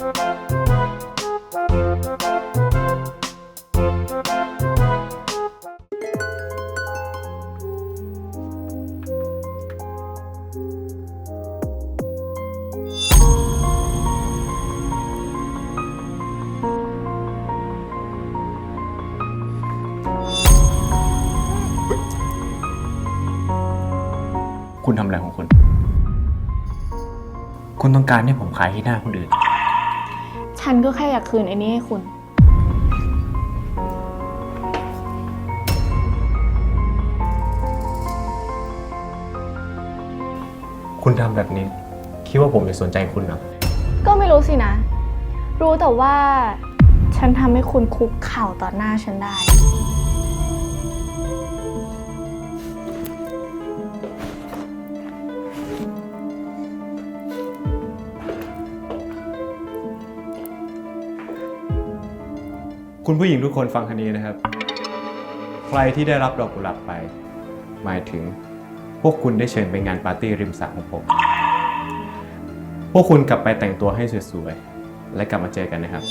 คุณทำอะไรของคุณ คุณต้องการให้ผมขายที่หน้าคนอื่น ฉันก็แค่อยากคืนไอ้นี่ให้คุณ คุณทำแบบนี้ คิดว่าผมจะสนใจคุณเหรอ ก็ไม่รู้สินะ รู้แต่ว่า ฉันทำให้คุณคุกเข่าต่อหน้าฉันได้ คุณผู้หญิงทุกคนฟังคันนี้นะครับ ใครที่ได้รับดอกกุหลาบไป หมายถึง พวกคุณได้เชิญไปงานปาร์ตี้ริมสระของผม พวกคุณกลับไปแต่งตัวให้สวยๆ และกลับมาเจอกันนะครับ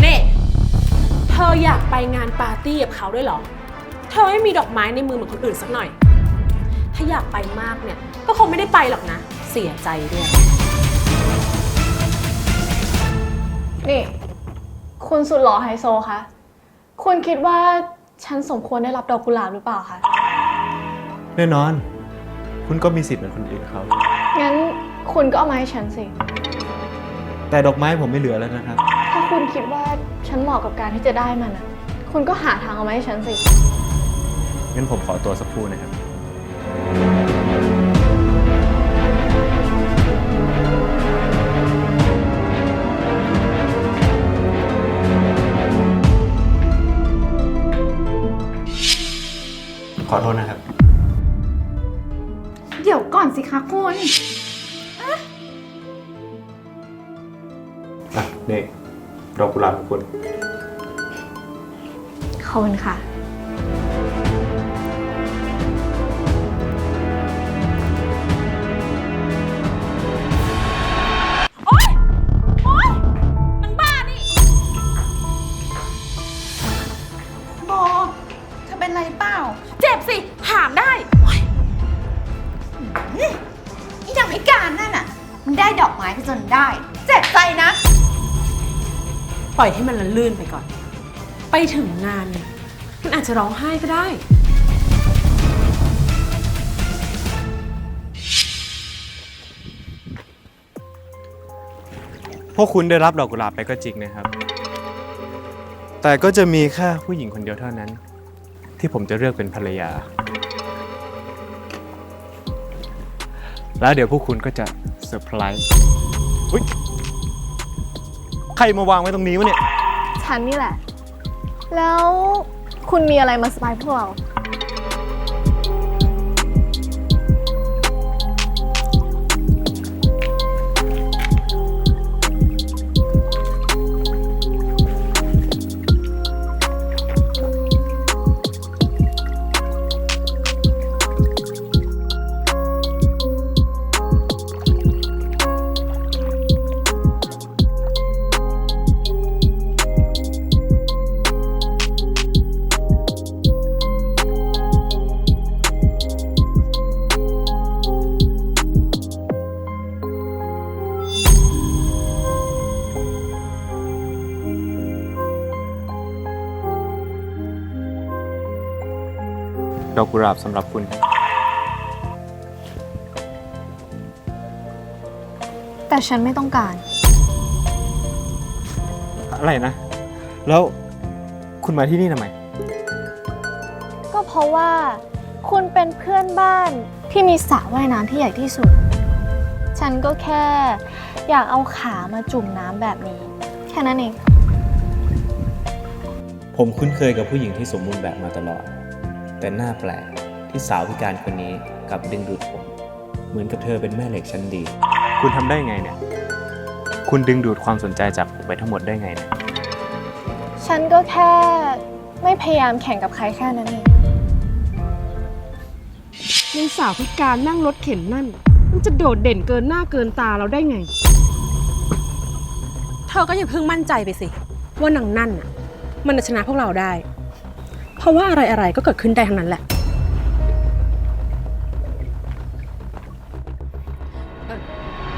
เน่เธออยากไปงานปาร์ตี้กับเขาด้วยเหรอ เธอไม่มีดอกไม้ในมือเหมือนคนอื่นสักหน่อย ถ้าอยากไปมากเนี่ย ก็คงไม่ได้ไปหรอกนะ เสียใจด้วย นี่ คุณสุดหล่อไฮโซคะ คุณคิดว่าฉันสมควรได้รับดอกกุหลาบหรือเปล่าคะ แน่นอน คุณก็มีสิทธิ์เหมือนคนอื่นเขา งั้นคุณก็เอามาให้ฉันสิ แต่ดอกไม้ผมไม่เหลือแล้วนะครับ ถ้าคุณคิดว่าฉันเหมาะกับการที่จะได้มันอะคุณก็หาทางเอามาให้ฉันสิ งั้นผมขอตัวสักครู่นะครับ ขอโทษนะครับ เดี๋ยวก่อนสิคะคุณ อะเด็กดอกกุหลาบของคุณ ขอบคุณค่ะ จ็บสิถามได้อีนางพิการนั่นน่ะ มันได้ดอกไม้ไปจนได้ เจ็บใจนะ ปล่อยให้มันละลื่นไปก่อน ไปถึงงานเนี่ยมันอาจจะร้องไห้ก็ได้ พวกคุณได้รับดอกกุหลาบไปก็จริงนะครับ แต่ก็จะมีแค่ผู้หญิงคนเดียวเท่านั้น ที่ผมจะเลือกเป็นภรรยา แล้วเดี๋ยวพวกคุณก็จะเซอร์ไพรส์อุ๊ยใครมาวางไว้ตรงนี้วะเนี่ย ฉันนี่แหละ แล้วคุณมีอะไรมาสปายพวกเรา ดอกกุหลาบสำหรับคุณครับแต่ฉันไม่ต้องการ อะไรนะ แล้วคุณมาที่นี่ทำไม ก็เพราะว่า คุณเป็นเพื่อนบ้านที่มีสระว่ายน้ำที่ใหญ่ที่สุด ฉันก็แค่ อยากเอาขามาจุ่มน้ำแบบนี้ แค่นั้นเอง ผมคุ้นเคยกับผู้หญิงที่สมบูรณ์แบบมาตลอด แต่น่าแปลกที่สาวพิการคนนี้กลับดึงดูดผม เหมือนกับเธอเป็นแม่เหล็กชั้นดี คุณทำได้ไงเนี่ย คุณดึงดูดความสนใจจากผมไปทั้งหมดได้ไงเนี่ย ฉันก็แค่ไม่พยายามแข่งกับใครแค่นั้นเอง ในสาวพิการนั่งรถเข็นนั่น มันจะโดดเด่นเกินหน้าเกินตาเราได้ไง เธอก็อย่าเพิ่งมั่นใจไปสิ ว่านางนั่นน่ะ มันจะชนะพวกเราได้เพ ราะว่าอะไรอะไรก็เกิดขึ้นได้ทั้งนั้นแหละ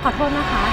ขอโทษนะคะ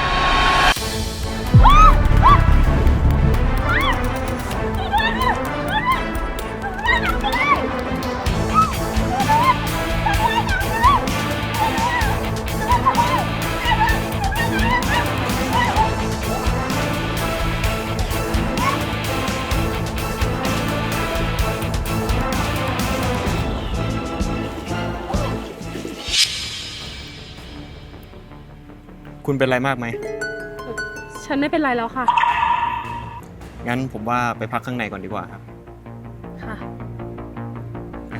คุณเป็นอะไรมากไหม ฉันไม่เป็นไรแล้วค่ะ งั้นผมว่าไปพักข้างในก่อนดีกว่าครับ ค่ะนะ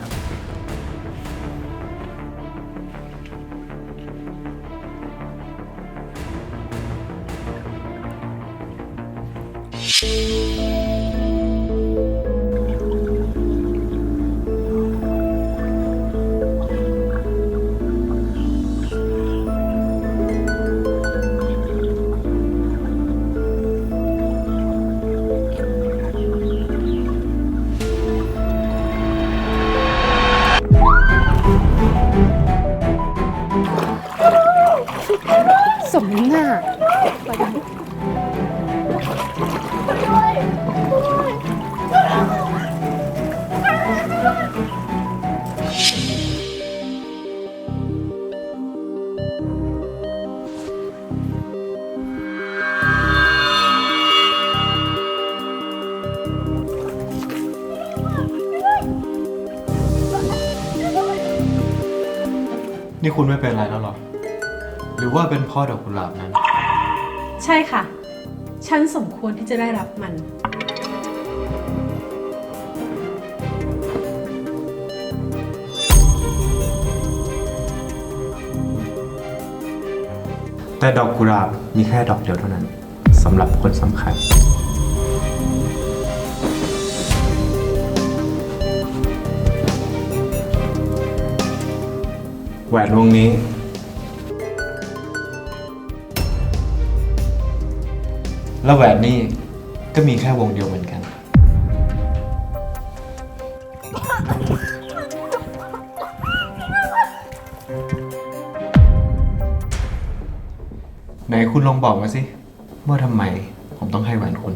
นี่คุณไม่เป็นอะไรแล้วหรอ หรือว่าเป็นเพ่อดอกกุหลาบนั้น ใช่ค่ะ ฉันสมควรที่จะได้รับมัน แต่ดอกกุหลาบมีแค่ดอกเดียวเท่านั้นสำหรับคนสำคัญ แหวนวงนี้ แล้วแหวนนี่ก็มีแค่วงเดียวเหมือนกัน ไหนคุณลองบอกมาสิ ว่าทำไมผมต้องให้แหวนคุณ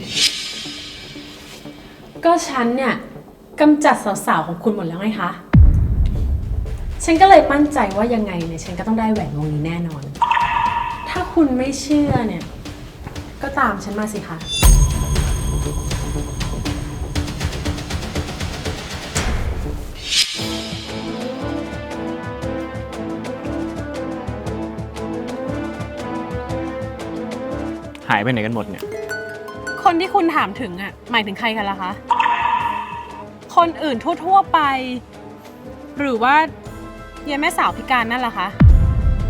ก็ฉันเนี่ยกำจัดสาวๆของคุณหมดแล้วไงคะ ฉันก็เลยมั่นใจว่ายังไงเนี่ยฉันก็ต้องได้แหวนวงนี้แน่นอน ถ้าคุณไม่เชื่อเนี่ย ก็ตามฉันมาสิคะ หายไปไหนกันหมดเนี่ย คนที่คุณถามถึงอะ หมายถึงใครกันล่ะคะ คนอื่นทั่ว ๆ ไป หรือว่า ยายแม่สาวพิการนั่นล่ะคะ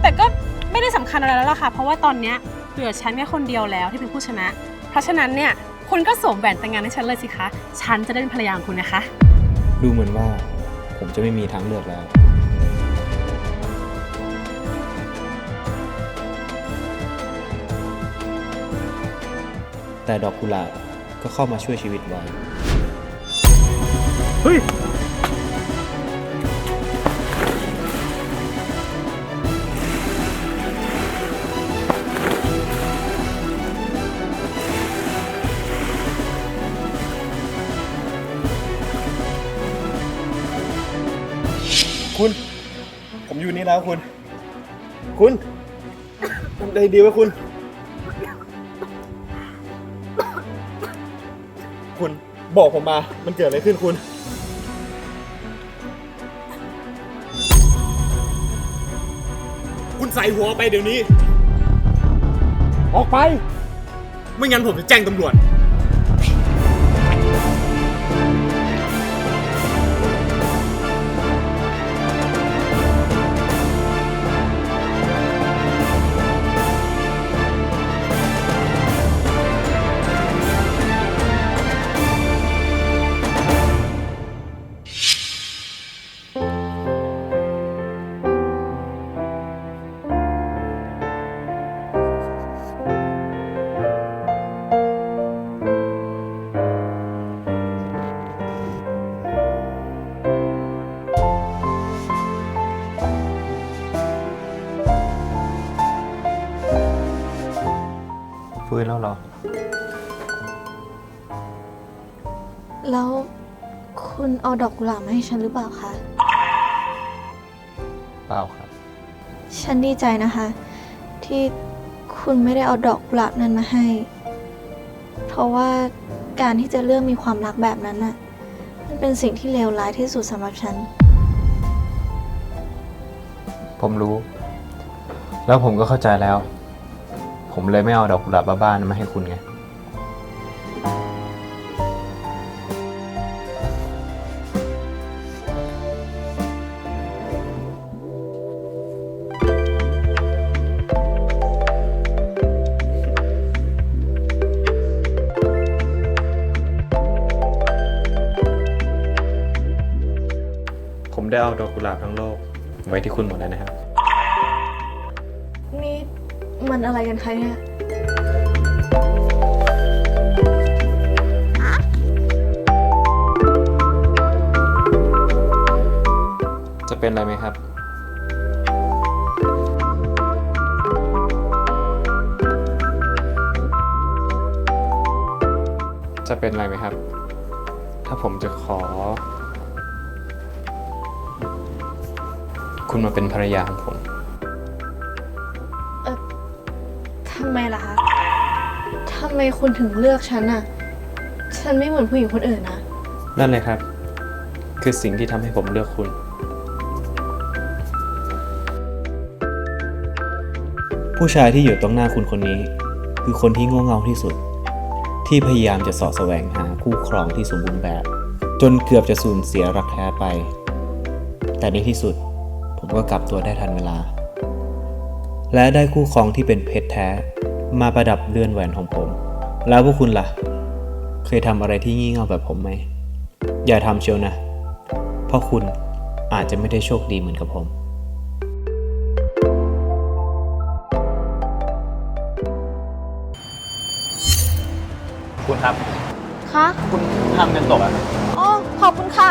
แต่ก็ไม่ได้สำคัญอะไรแล้วล่ะค่ะ เพราะว่าตอนเนี้ยเหลือฉันแค่คนเดียวแล้วที่เป็นผู้ชนะ เพราะฉะนั้นเนี่ยคุณก็สวมแหวนแต่งงานให้ฉันเลยสิคะ ฉันจะได้เป็นภรรยาของคุณนะคะ ดูเหมือนว่าผมจะไม่มีทางเลือกแล้ว แต่ดอกกุหลาบก็เข้ามาช่วยชีวิตไว้ เฮ้ย แล้วคุณ คุณทำใจดีไว้คุณ คุณบอกผมมา มันเกิดอะไรขึ้นคุณ คุณใส่หัวไปเดี๋ยวนี้ ออกไป ไม่งั้นผมจะแจ้งตำรวจืนแล้วหรอ แล้วคุณเอาดอกกุหลาบมาให้ฉันหรือเปล่าคะ เปล่าครับ ฉันดีใจนะคะ ที่คุณไม่ได้เอาดอกกุหลาบนั้นมาให้ เพราะว่าการที่จะเลือกมีความรักแบบนั้นน่ะ มันเป็นสิ่งที่เลวร้ายที่สุดสำหรับฉัน ผมรู้ แล้วผมก็เข้าใจแล้ว ผมเลยไม่เอาดอกกุหลาบบ้านั้นมาให้คุณไง ผมได้เอาดอกกุหลาบทั้งโลก ไว้ที่คุณหมดแล้วนะครับ มันอะไรกันคะเนี่ย จะเป็นอะไรไหมครับ จะเป็นอะไรไหมครับ ถ้าผมจะขอ คุณมาเป็นภรรยาของผมำไมล่ะคะทำไมคุณถึงเลือกฉันอะฉันไม่เหมือนผู้หญิงคนอื่นนะ นั่นเลยครับ คือสิ่งที่ทำให้ผมเลือกคุณ ผู้ชายที่อยู่ตรงหน้าคุณคนนี้ คือคนที่โง่เง่าที่สุด ที่พยายามจะสาะแสวงหาคู่ครองที่สมบูรณ์แบบ จนเกือบจะสูญเสียรักแท้ไป แต่ในที่สุดผมก็กลับตัวได้ทันเวลา และได้คู่ครองที่เป็นเพชรแท้ มาประดับเรือนแหวนของผม แล้วพวกคุณล่ะ เคยทำอะไรที่งี่เง่าแบบผมไหม อย่าทำเชียวนะ เพราะคุณอาจจะไม่ได้โชคดีเหมือนกับผมคุณครับ คะ คุณทำเงินตกอะ อ๋อ ขอบคุณค่ะ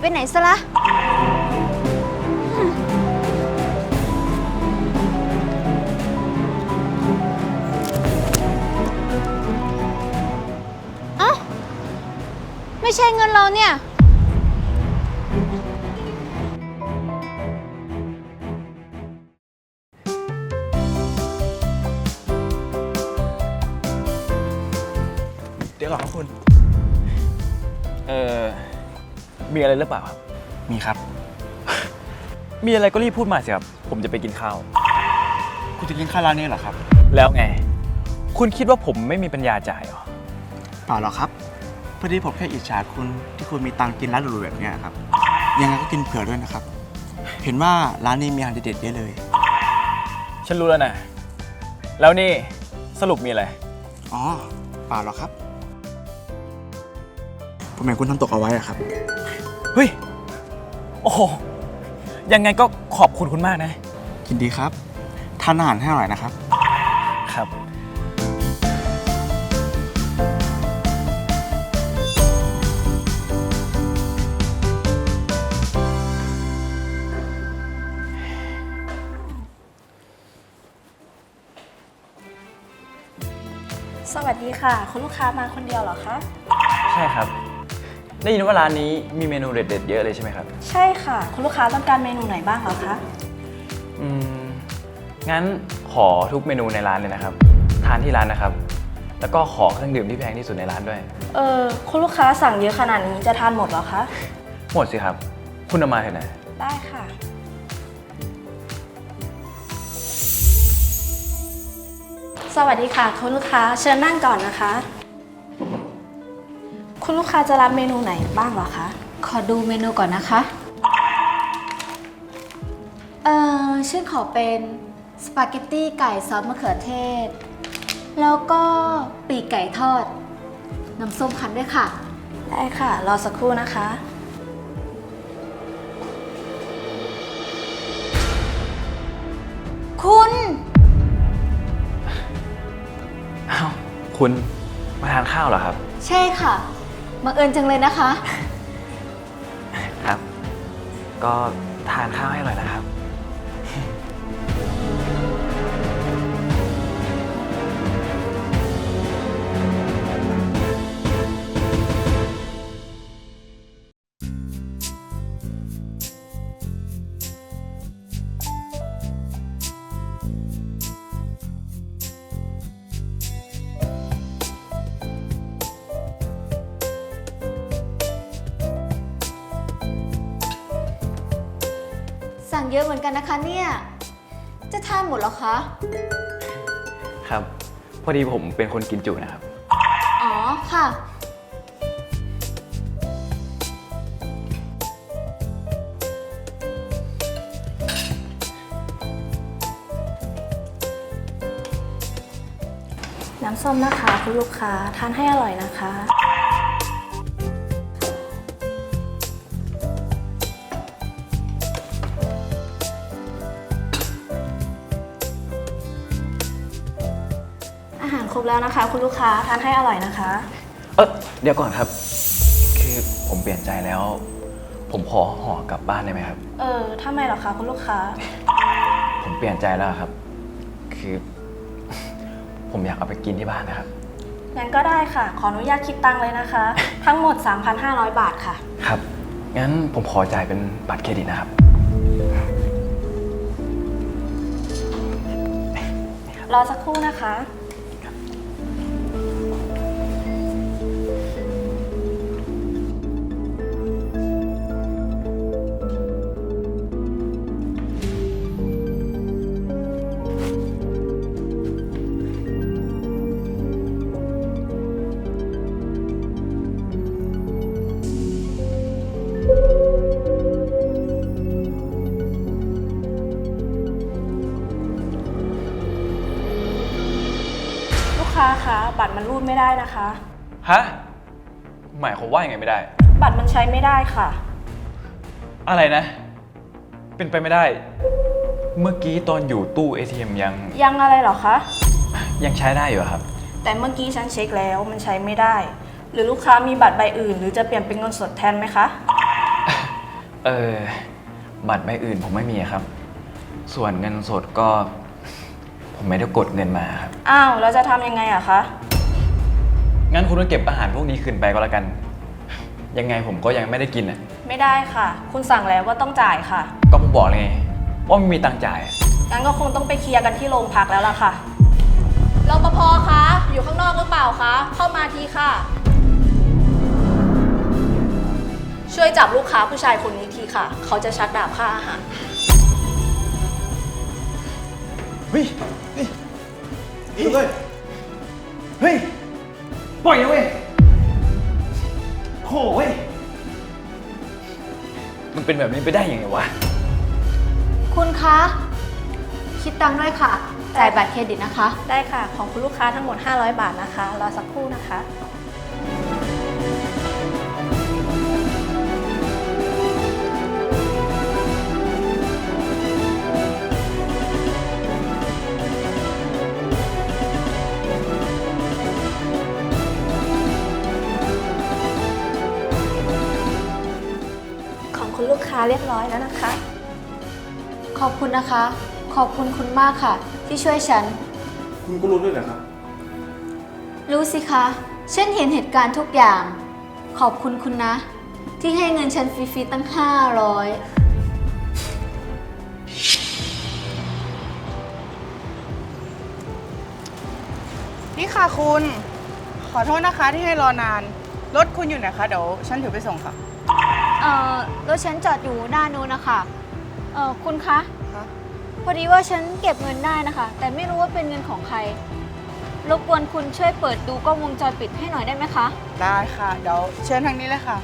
ไปไหนซะละเอ้าไม่ใช่เงินเราเนี่ย เดี๋ยวก่อนครับคุณ เออ มีอะไรหรือเปล่าครับ มีครับ มีอะไรก็รีบพูดมาสิครับ ผมจะไปกินข้าว คุณจะกินข้าวร้านนี้เหรอครับ แล้วไง คุณคิดว่าผมไม่มีปัญญาจ่ายเหรอ เปล่าหรอกครับพอดีผมแค่อิจฉาคุณที่คุณมีตังค์กินร้านหรูๆแบบเนี้ยครับ ยังไงก็กินเผื่อด้วยนะครับ เห็นว่าร้านนี้มีอาหารเด็ดๆเยอะเลย ฉันรู้แล้วนะ แล้วนี่สรุปมีอะไร อ๋อเปล่าหรอกครับ ผมเห็นคุณทำตกเอาไว้อะครับ เฮ้ย โอ้โห ยังไงก็ขอบคุณคุณมากนะ ยินดีครับ ทานอาหารให้อร่อยนะครับ ครับ สวัสดีค่ะ คุณลูกค้ามาคนเดียวเหรอคะ ใช่ครับ ได้ยินว่าร้านนี้มีเมนูเด็ด ๆ เยอะเลยใช่ไหมครับ ใช่ค่ะ คุณลูกค้าต้องการเมนูไหนบ้างเหรอคะ อืม งั้นขอทุกเมนูในร้านเลยนะครับ ทานที่ร้านนะครับ แล้วก็ขอเครื่องดื่มที่แพงที่สุดในร้านด้วย เออคุณลูกค้าสั่งเยอะขนาดนี้จะทานหมดเหรอคะ หมดสิครับ คุณเอามาเถอะนะ ได้ค่ะ สวัสดีค่ะคุณลูกค้าเชิญนั่งก่อนนะคะ คุณลูกค้าจะรับเมนูไหนบ้างเหรอคะ ขอดูเมนูก่อนนะคะ เอ่อฉันขอเป็นสปาเกตตี้ไก่ซอสมะเขือเทศ แล้วก็ปีกไก่ทอด น้ำส้มคั้นด้วยค่ะ ได้ค่ะ รอสักครู่นะคะ คุณ อ้าวคุณมาทานข้าวเหรอครับ ใช่ค่ะ บังเอิญจังเลยนะคะ ครับ ก็ทานข้าวให้อร่อยนะครับ กันนะคะเนี่ย จะทานหมดเหรอคะ ครับ พอดีผมเป็นคนกินจุนะครับ อ๋อค่ะ น้ำส้มนะคะ คุณลูกค้าทานให้อร่อยนะคะ แล้วนะคะ คุณลูกค้าทานให้อร่อยนะคะ เออเดี๋ยวก่อนครับ คือผมเปลี่ยนใจแล้ว ผมขอห่อกลับบ้านได้ไหมครับ เออทำไมเหรอคะคุณลูกค้า ผมเปลี่ยนใจแล้วครับ คือ ผมอยากเอาไปกินที่บ้านนะครับ งั้นก็ได้ค่ะ ขออนุญาตคิดตังค์เลยนะคะ ทั้งหมด 3,500 บาทค่ะ ครับ งั้นผมขอจ่ายเป็นบัตรเครดิตนะครับ รอสักครู่นะคะ ค้าคะบัตรมันรูดไม่ได้นะคะ ฮะ หมายความว่ายังไงไม่ได้ บัตรมันใช้ไม่ได้ค่ะ อะไรนะ เป็นไปไม่ได้ เมื่อกี้ตอนอยู่ตู้ ATM ยัง ยังอะไรเหรอคะ ยังใช้ได้อยู่อะครับ แต่เมื่อกี้ฉันเช็คแล้วมันใช้ไม่ได้ หรือลูกค้ามีบัตรใบอื่น หรือจะเปลี่ยนเป็นเงินสดแทนไหมคะ เออบัตรใบอื่นผมไม่มีอะครับ ส่วนเงินสดก็ ผมไม่ได้กดเงินมาครับอ้าวแล้วจะทำยังไงอะคะ งั้นคุณก็เก็บอาหารพวกนี้คืนไปก็แล้วกัน ยังไงผมก็ยังไม่ได้กินอะไม่ได้ค่ะ คุณสั่งแล้วว่าต้องจ่ายค่ะ ก็ผมบอกเลยไงว่าไม่มีตังค์จ่ายอะงั้นก็คงต้องไปเคลียร์กันที่โรงพักแล้วล่ะค่ะ รปภคะ อยู่ข้างนอกหรือเปล่าคะ เข้ามาทีค่ะ ช่วยจับลูกค้าผู้ชายคนนี้ทีค่ะ เขาจะชักดาบค่าอาหาร เฮ้ย เฮ้ยเฮ้ย เฮ้ย ปล่อยนะเว้ยโหเว้ย มันเป็นแบบนี้ไปได้ยังไงวะ คุณคะ คิดตังค์ด้วยค่ะ จ่ายบัตรเครดิตนะคะ ได้ค่ะ ของคุณลูกค้าทั้งหมด 500 บาทนะคะ รอสักครู่นะคะาเรียบร้อยแล้วนะคะ ขอบคุณนะคะ ขอบคุณคุณมากค่ะ ที่ช่วยฉัน คุณก็รู้ด้วยเหรอครับ รู้สิคะ ฉันเห็นเหตุการณ์ทุกอย่าง ขอบคุณคุณนะ ที่ให้เงินฉันฟรีๆตั้ง 500 นี่ค่ะคุณ ขอโทษนะคะที่ให้รอนาน รถคุณอยู่ไหนคะ เดี๋ยวฉันถือไปส่งค่ะ เอ่อรถฉันจอดอยู่หน้านู้นนะคะเอ่อคุณคะคะพอดีว่าฉันเก็บเงินได้นะคะ แต่ไม่รู้ว่าเป็นเงินของใคร รบกวนคุณช่วยเปิดดูกล้องวงจรปิดให้หน่อยได้ไหมคะ ได้ค่ะ เดี๋ยวเชิญทางนี้เลยค่ะ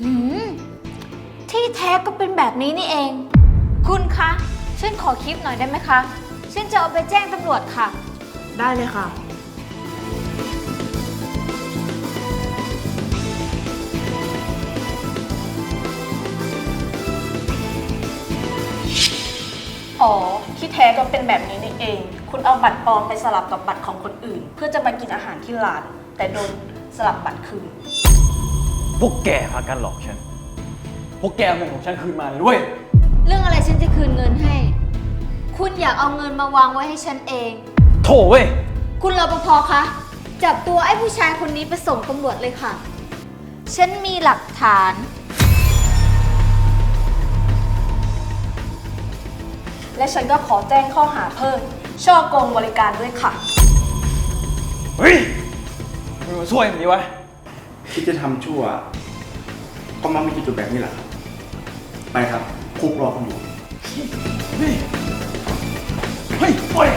หืมที่แท้ก็เป็นแบบนี้นี่เอง คุณคะฉันขอคลิปหน่อยได้ไหมคะฉันจะเอาไปแจ้งตำรวจค่ะ ได้เลยค่ะ อ๋อ ที่แท้ก็เป็นแบบนี้นี่เอง คุณเอาบัตรปลอมไปสลับกับบัตรของคนอื่น เพื่อจะมากินอาหารที่ร้าน แต่โดนสลับบัตรคืน พวกแกพากันหลอกฉัน พวกแกเอาเงินของฉันคืนมาเลยเว้ย เรื่องอะไรฉันจะคืนเงินให้ คุณอยากเอาเงินมาวางไว้ให้ฉันเอง โถเว้ย คุณรปภคะ จับตัวไอ้ผู้ชายคนนี้ไปส่งตำรวจเลยค่ะ ฉันมีหลักฐาน และฉันก็ขอแจ้งข้อหาเพิ่มช่อโกงบริการด้วยค่ะ เฮ้ยมึงมาช่วยมันดีวะ คิดจะทำชั่ว ก็มักมีจุดแบบนี้แหละ ไปครับคุกรอคุณอยู่ เฮ้ยเฮ้ย